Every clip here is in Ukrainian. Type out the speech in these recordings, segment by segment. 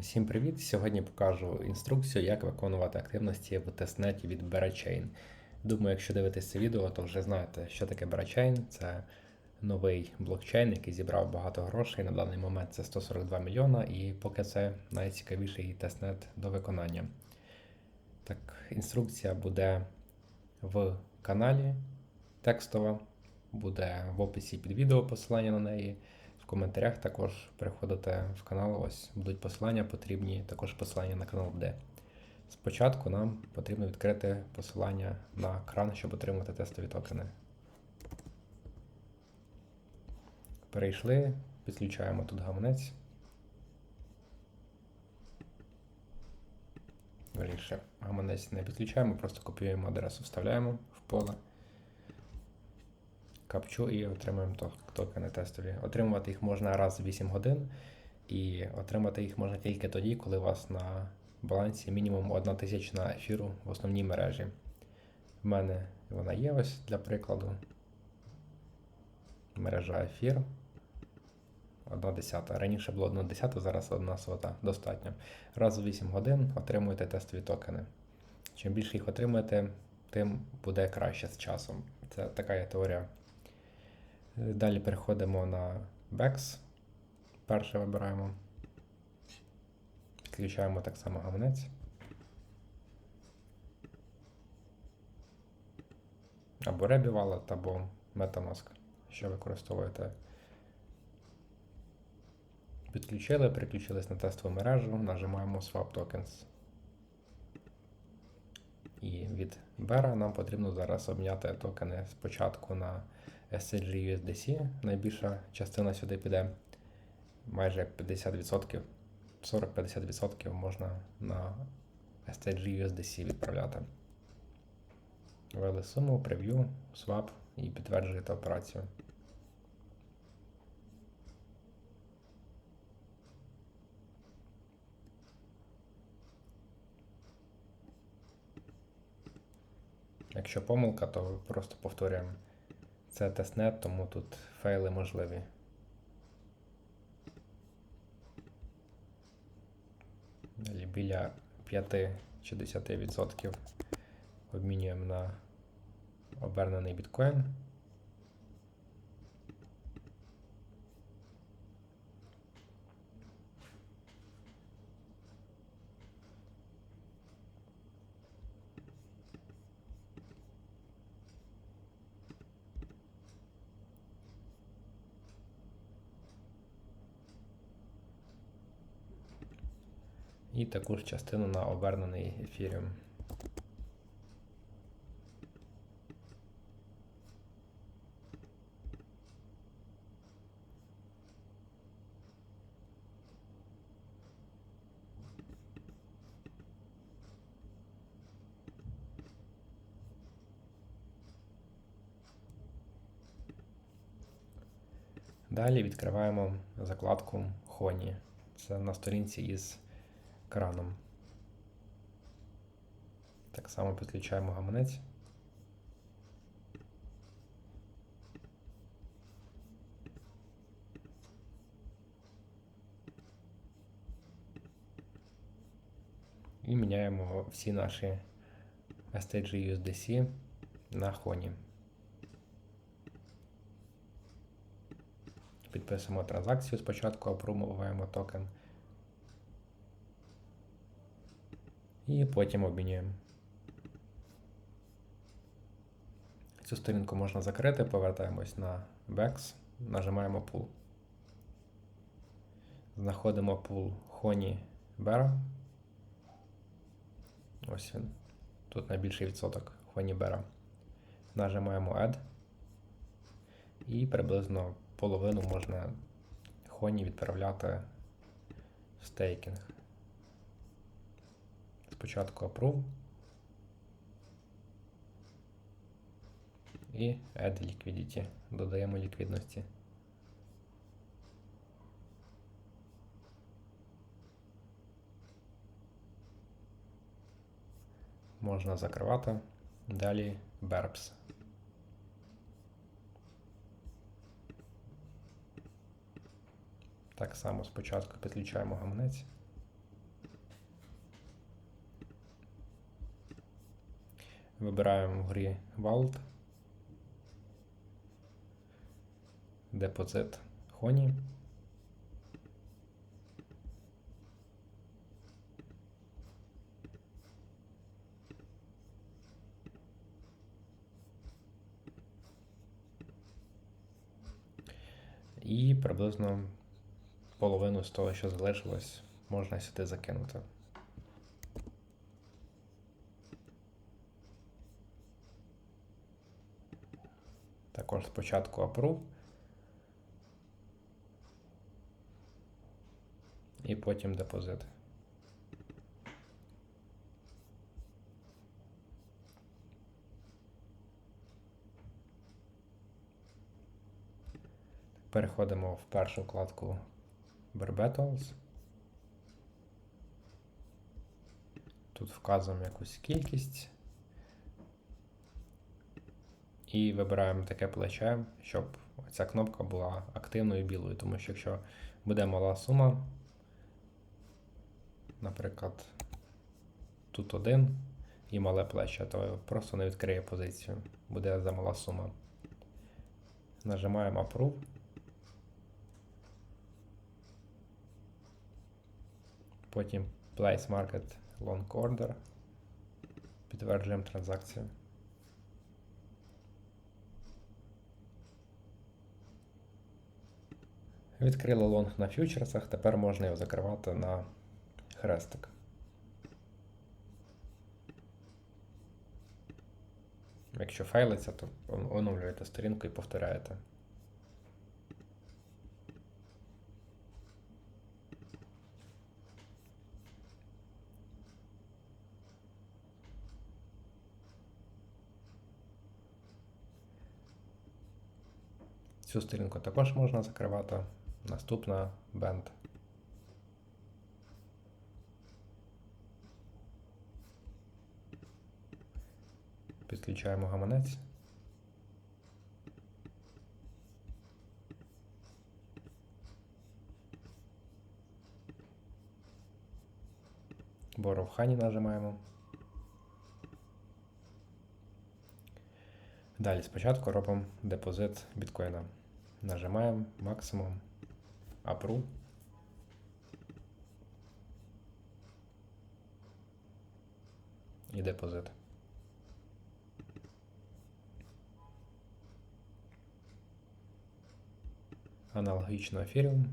Всім привіт! Сьогодні покажу інструкцію, як виконувати активності в тестнеті від Berachain. Думаю, якщо дивитесь це відео, то вже знаєте, що таке Berachain. Це новий блокчейн, який зібрав багато грошей. На даний момент це 142 мільйона, і поки це найцікавіший тестнет до виконання. Так, інструкція буде в каналі текстова, буде в описі під відео посилання на неї. Коментарях також переходите в канал, ось будуть посилання потрібні, також посилання на канал буде. Спочатку нам потрібно відкрити посилання на кран, щоб отримати тестові токени. Перейшли, підключаємо тут гаманець. Вірніше, гаманець не підключаємо, просто копіюємо адресу, вставляємо в поле капчу і отримуємо токени тестові. Отримувати їх можна раз в 8 годин, і отримати їх можна тільки тоді, коли у вас на балансі мінімум 1 тисячна ефіру в основній мережі. В мене вона є ось для прикладу. Мережа ефір. Одна десята. Раніше було одна десята, зараз одна сота. Достатньо. Раз в 8 годин отримуєте тестові токени. Чим більше їх отримуєте, тим буде краще з часом. Це така є теорія Далі переходимо на BEX. Перше вибираємо. Підключаємо так само гаманець. Або Rebby Wallet, або Metamask, що використовуєте. Підключили, переключились на тестову мережу, нажимаємо Swap Tokens. І від Bera нам потрібно зараз обняти токени спочатку на SCG USDC, найбільша частина сюди піде майже 50%, 40-50% можна на STG USDC відправляти. Ввели суму, прев'ю, свап і підтверджуєте операцію. Якщо помилка, то просто повторюємо. Це тестнет, тому тут фейли можливі. Далі біля 5 чи 10% обмінюємо на обернений біткоін. І таку ж частину на обернений ефіріум. Далі відкриваємо закладку Хоні. Це на сторінці із краном. Так само підключаємо гаманець. І міняємо всі наші STG USDC на хоні. Підписуємо транзакцію спочатку, опробуємо токен. І потім обмінюємо. Цю сторінку можна закрити, повертаємось на BEX, нажимаємо Pool. Знаходимо пул Honey Bear. Ось він. Тут найбільший відсоток Honey Bear. Нажимаємо Add. І приблизно половину можна Honey відправляти в стейкінг. Спочатку Approve і Add Liquidity. Додаємо ліквідності. Можна закривати. Далі Verbs. Так само спочатку підключаємо гаманець. Вибираємо в грі Vault. Депозит Хоні. І приблизно половину з того, що залишилось, можна сюди закинути. Також спочатку approve. І потім депозит. Переходимо в першу вкладку Battles. Тут вказуємо якусь кількість. І вибираємо таке плече, щоб ця кнопка була активною білою, тому що якщо буде мала сума, наприклад, тут один і мале плече, то просто не відкриє позицію, буде замала сума. Нажимаємо Approve. Потім Place Market Long Order. Підтверджуємо транзакцію. Відкрили лонг на фьючерсах, тепер можна його закривати на хрестик. Якщо файлиться, то оновлюєте сторінку і повторяєте. Цю сторінку також можна закривати. Наступна бенд. Підключаємо гаманець. Honey нажимаємо. Далі спочатку робимо депозит біткоїна. Нажимаємо максимум Approve. І депозит. Аналогічно Ethereum.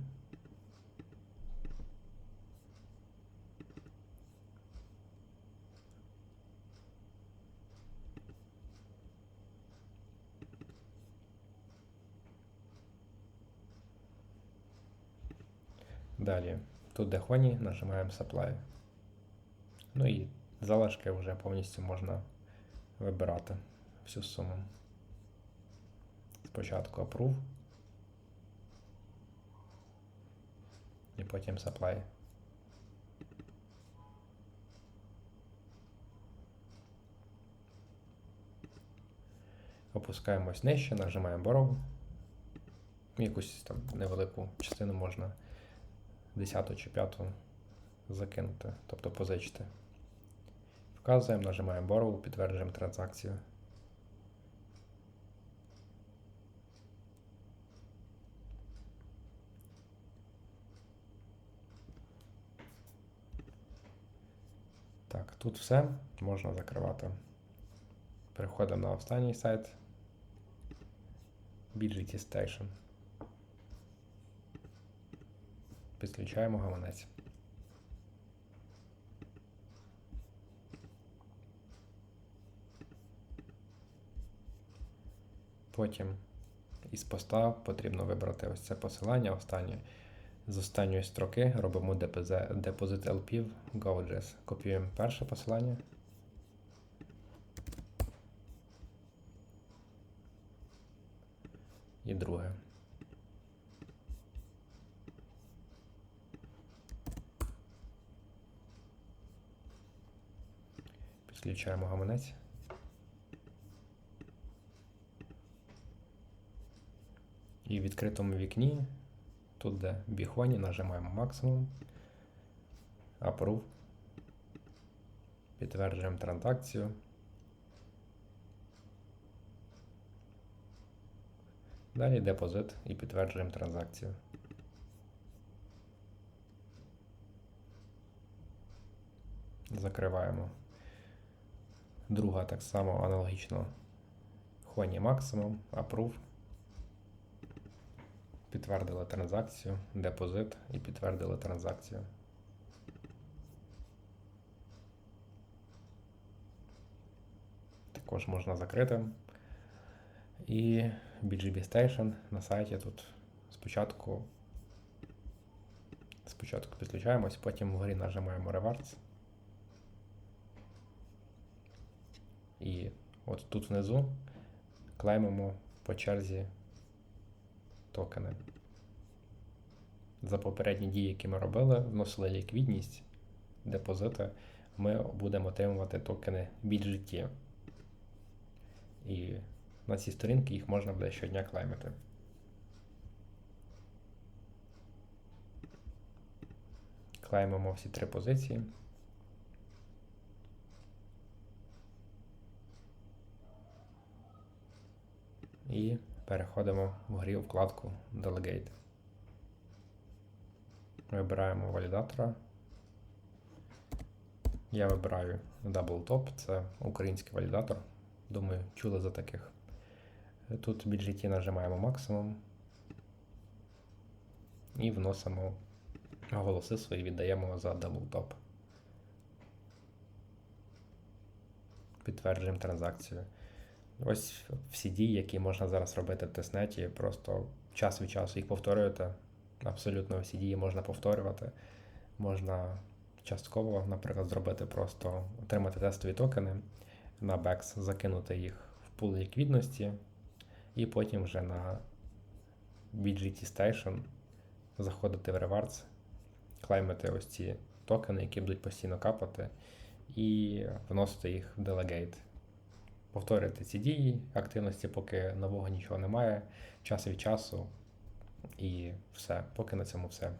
Далі, тут де Honey, нажимаємо Supply. Ну і залишки вже повністю можна вибирати всю суму. Спочатку Approve. І потім Supply. Опускаємось нижче, нажимаємо Borrow. Якусь там невелику частину можна 10 чи 5 закинути, тобто позичити. Вказуємо, нажимаємо Borrow, підтверджуємо транзакцію. Так, тут все можна закривати. Переходимо на останній сайт BGT Station. Підключаємо гаманець. Потім із поста потрібно вибрати ось це посилання останнє. З останньої строки робимо депозит LP в GoJS. Копіюємо перше посилання. І друге. Включаємо гаманець. І в відкритому вікні, тут де біхвані, нажимаємо максимум. Approve. Підтверджуємо транзакцію. Далі депозит і підтверджуємо транзакцію. Закриваємо. Друга так само аналогічно. Хоні максимум, approve. Підтвердили транзакцію, депозит і підтвердили транзакцію. Також можна закрити. І BGB Station на сайті тут спочатку спочатку підключаємось, потім вгорі нажимаємо Rewards. І от тут внизу клеймимо по черзі токени. За попередні дії, які ми робили, вносили ліквідність, депозити, ми будемо отримувати токени BGT. І на цій сторінці їх можна буде щодня клеймити. Клеймимо всі три позиції. І переходимо вгорі у вкладку Delegate. Вибираємо валідатора. Я вибираю DoubleTop, це український валідатор. Думаю, чули за таких. Тут в бюджеті нажимаємо максимум і вносимо голоси свої, віддаємо за DoubleTop. Підтверджуємо транзакцію. Ось всі дії, які можна зараз робити в тестнеті, просто час від часу їх повторюєте. Абсолютно всі дії можна повторювати. Можна частково, наприклад, зробити просто отримати тестові токени на BEX, закинути їх в пул ліквідності, і потім вже на BGT Station заходити в Rewards, клеймити ось ці токени, які будуть постійно капати, і вносити їх в Delegate. Повторюйте ці дії, активності, поки нового нічого немає, час від часу, і все. Поки на цьому все.